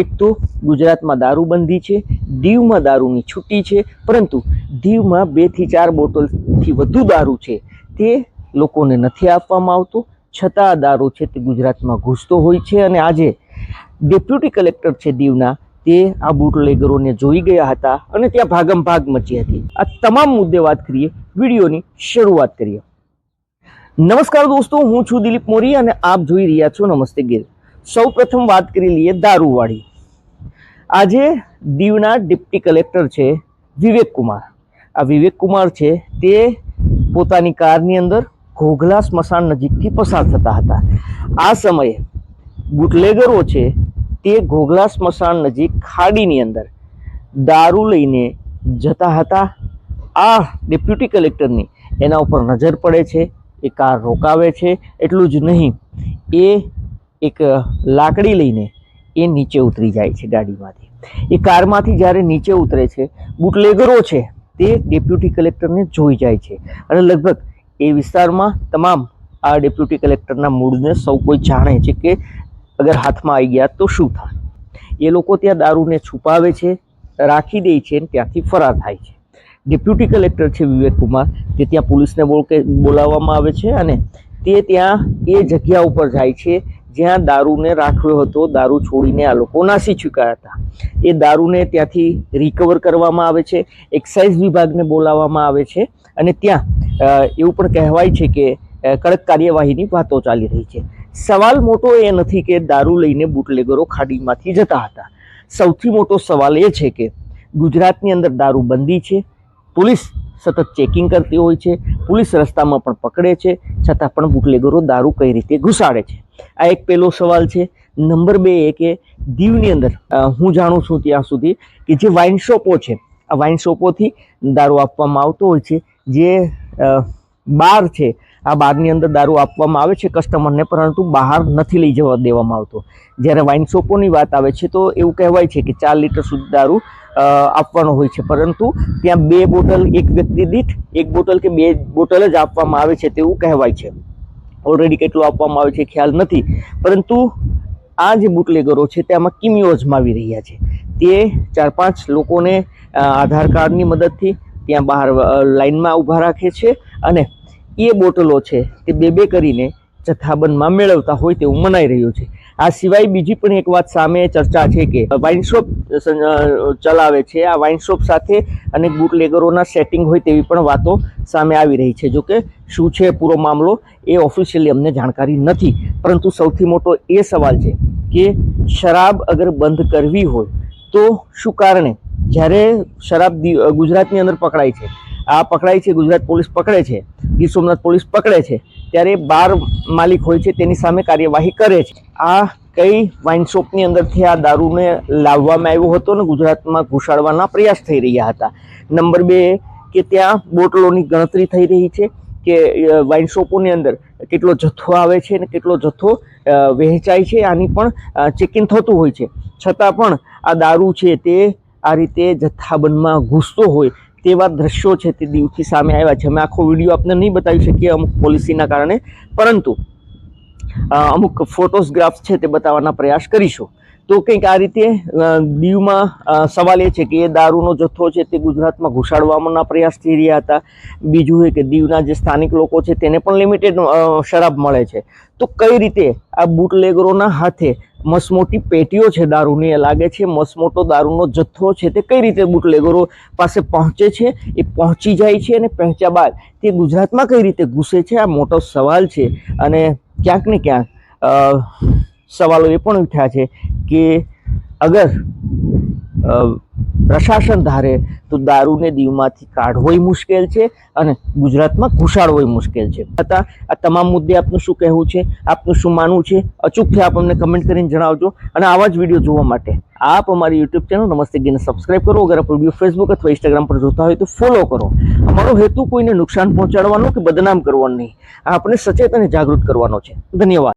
એક તો ગુજરાતમાં દારૂબંધી છે, દીવમાં દારૂની છૂટી છે, પરંતુ દીવમાં બેથી ચાર બોટલથી વધુ દારૂ છે. તે લોકોને નથી આપવામાં આવતો, છતાં દારૂ છે તે ગુજરાતમાં ઘૂસતો હોય છે અને આજે ડેપ્યુટી કલેક્ટર છે દીવના, તે આ બુટલેગરોને જોઈ ગયા હતા અને ત્યાં ભાગમ ભાગ મચી હતી. આ તમામ મુદ્દે વાત કરીએ, વિડીયોની શરૂઆત કરીએ. નમસ્કાર દોસ્તો, હું છું દિલીપ મોરી અને આપ જોઈ રહ્યા છો નમસ્તે ગીર. સૌ પ્રથમ વાત કરી લઈએ દારૂવાળી. આજે દીવના ડિપ્ટી કલેક્ટર છે વિવેક કુમાર. આ વિવેક કુમાર છે તે પોતાની કારની અંદર ઘોઘલા સ્મશાન નજીકથી પસાર થતા હતા. આ સમયે બુટલેગરો છે તે ઘોઘલા સ્મશાન નજીક ખાડીની અંદર દારૂ લઈને જતા હતા. આ ડેપ્યુટી કલેક્ટરની એના ઉપર નજર પડે છે, એ કાર રોકાવે છે, એટલું જ નહીં. એ એક લાકડી લઈને એ નીચે ઉતરી જાય છે ગાડીમાંથી. એ કારમાંથી જ્યારે નીચે ઉતરે છે, બુટલેગરો છે, તે ડેપ્યુટી કલેક્ટરને જોઈ જાય છે. અને લગભગ એ વિસ્તારમાં તમામ આ ડેપ્યુટી કલેક્ટરના મૂળને સૌ કોઈ જાણે છે કે અગર હાથમાં આવી ગયા તો શું થાય. એ લોકો ત્યાં દારૂને છુપાવે છે, રાખી દે છે અને ત્યાંથી ફરાર થાય છે. ડેપ્યુટી કલેક્ટર છે વિવેક કુમાર, તે ત્યાં પોલીસને બોલ- બોલાવવામાં આવે છે અને તે ત્યાં એ જગ્યા ઉપર જાય છે જ્યાં દારૂને રાખ્યો હતો, દારૂ છોડીને આ લોકો નાસી ચૂક્યા હતા. એ દારૂને ત્યાંથી રિકવર કરવામાં આવે છે એક્સાઇઝ વિભાગને બોલાવવામાં આવે છે અને ત્યાં એવું પણ કહેવાય છે કે કડક કાર્યવાહીની વાતો ચાલી રહી છે. સવાલ મોટો એ નથી કે દારૂ લઈને બુટલેગરો ખાડીમાંથી જતા હતા. સૌથી મોટો સવાલ એ છે કે ગુજરાતની અંદર દારૂ બંધી છે, પોલીસ સતત ચેકિંગ કરતી હોય છે, પોલીસ રસ્તામાં પણ પકડે છે, છતાં પણ બુટલેગરો દારૂ કઈ રીતે ઘુસાડે છે? આ એક પહેલો સવાલ છે. નંબર બે એ કે દીવની અંદર હું જાણું છું ત્યાં સુધી કે જે વાઇન શોપો છે, આ વાઇન શોપોથી દારૂ આપવામાં આવતો હોય છે, જે બાર છે આ બારની અંદર દારૂ આપવામાં આવે છે કસ્ટમરને પરંતુ બહાર નથી લઈ જવા દેવામાં આવતો. જ્યારે વાઇન શોપોની વાત આવે છે, તો એવું કહેવાય છે કે ચાર લીટર સુધી દારૂ આપવાનો હોય છે. પરંતુ ત્યાં બે બોટલ એક વ્યક્તિ દીઠ, એક બોટલ કે બે બોટલ જ આપવામાં આવે છે તેવું કહેવાય છે. ઓલરેડી કેટલું આપવામાં આવે છે ખ્યાલ નથી. પરંતુ આ જે બુટલેગરો છે તે આમાં કિમિયો અજમાવી રહ્યા છે. તે ચાર પાંચ લોકોને આધાર કાર્ડની મદદથી ત્યાં બહાર લાઇનમાં ઊભા રાખે છે અને એ બોટલો છે તે બે બે કરીને જથ્થાબંધમાં મેળવતા હોય તેવું મનાઈ રહ્યું છે. આ સિવાય બીજી પણ એક વાત સામે ચર્ચા છે કે વાઇન શોપ ચલાવે છે. આ વાઇન શોપ સાથે અને બુટલેગરોના સેટિંગ હોય તેવી પણ વાતો સામે આવી રહી છે. જોકે શું છે પૂરો મામલો એ ઓફિશિયલી અમને જાણકારી નથી. પરંતુ સૌથી મોટો એ સવાલ છે કે શરાબ અગર બંધ કરવી હોય તો શું કારણે? જ્યારે શરાબ ગુજરાતની અંદર પકડાય છે આ પકડાય છે, ગુજરાત પોલીસ પકડે છે, ગીર સોમનાથ પોલીસ પકડે છે, ત્યારે બાર માલિક હોય છે, તેની સામે કાર્યવાહી કરે છે. આ કઈ વાઇન શોપની અંદરથી આ દારૂને લાવવામાં આવ્યો હતો ને ગુજરાતમાં ઘુસાડવાના પ્રયાસ થઈ રહ્યા હતા. નંબર બે કે ત્યાં બોટલોની ગણતરી થઈ રહી છે કે વાઇન શોપોની અંદર કેટલો જથ્થો આવે છે અને કેટલો જથ્થો વહેંચાય છે, આની પણ ચેકિંગ થતું હોય છે. છતાં પણ આ દારૂ છે તે આ રીતે જથ્થાબંધમાં ઘૂસતો હોય તેવા દ્રશ્યો છે તે દિવથી સામે આવ્યા છે. અમે આખો વીડિયો આપને નહીં બતાવી શકીએ અમુક પોલિસીના કારણે. પરંતુ અમુક ફોટોગ્રાફ્સ છે તે બતાવવાના પ્રયાસ કરીશું. તો કંઈક આ રીતે દીવમાં સવાલ એ છે કે એ દારૂનો જથ્થો છે તે ગુજરાતમાં ઘુસાડવાના પ્રયાસ થઈ રહ્યા હતા. બીજું એ કે દીવના જે સ્થાનિક લોકો છે તેને પણ લિમિટેડ શરાબ મળે છે. તો કઈ રીતે આ બુટલેગરોના હાથે મસમોટી પેટીઓ છે દારૂની? એ લાગે છે મસમોટો દારૂનો જથ્થો છે તે કઈ રીતે બુટલેગરો પાસે પહોંચે છે? એ પહોંચી જાય છે અને પહોંચ્યા બાદ તે ગુજરાતમાં કઈ રીતે ઘૂસે છે? આ મોટો સવાલ છે. અને ક્યાંક ને ક્યાંક સવાલો એ પણ ઉઠ્યા છે કે અગર પ્રશાસન ધારે તો દારૂને દીવમાંથી કાઢવોય મુશ્કેલ છે અને ગુજરાતમાં ઘુસાડવોય મુશ્કેલ છે. છતાં આ તમામ મુદ્દે આપનું શું કહેવું છે, આપનું શું માનવું છે અચૂકથી આપ અમને કમેન્ટ કરીને જણાવજો અને આવા જ વીડિયો જોવા માટે. આપ અમારી યુટ્યુબ ચેનલ નમસ્તે ગીને સબસ્ક્રાઇબ કરો, અગર આપણો વીડિયો ફેસબુક અથવા ઇન્સ્ટાગ્રામ પર જોતા હોય તો ફોલો કરો. અમારો હેતુ કોઈને નુકસાન પહોંચાડવાનો કે બદનામ કરવાનો નહીં. આપણે સચેત અને જાગૃત કરવાનો છે. ધન્યવાદ.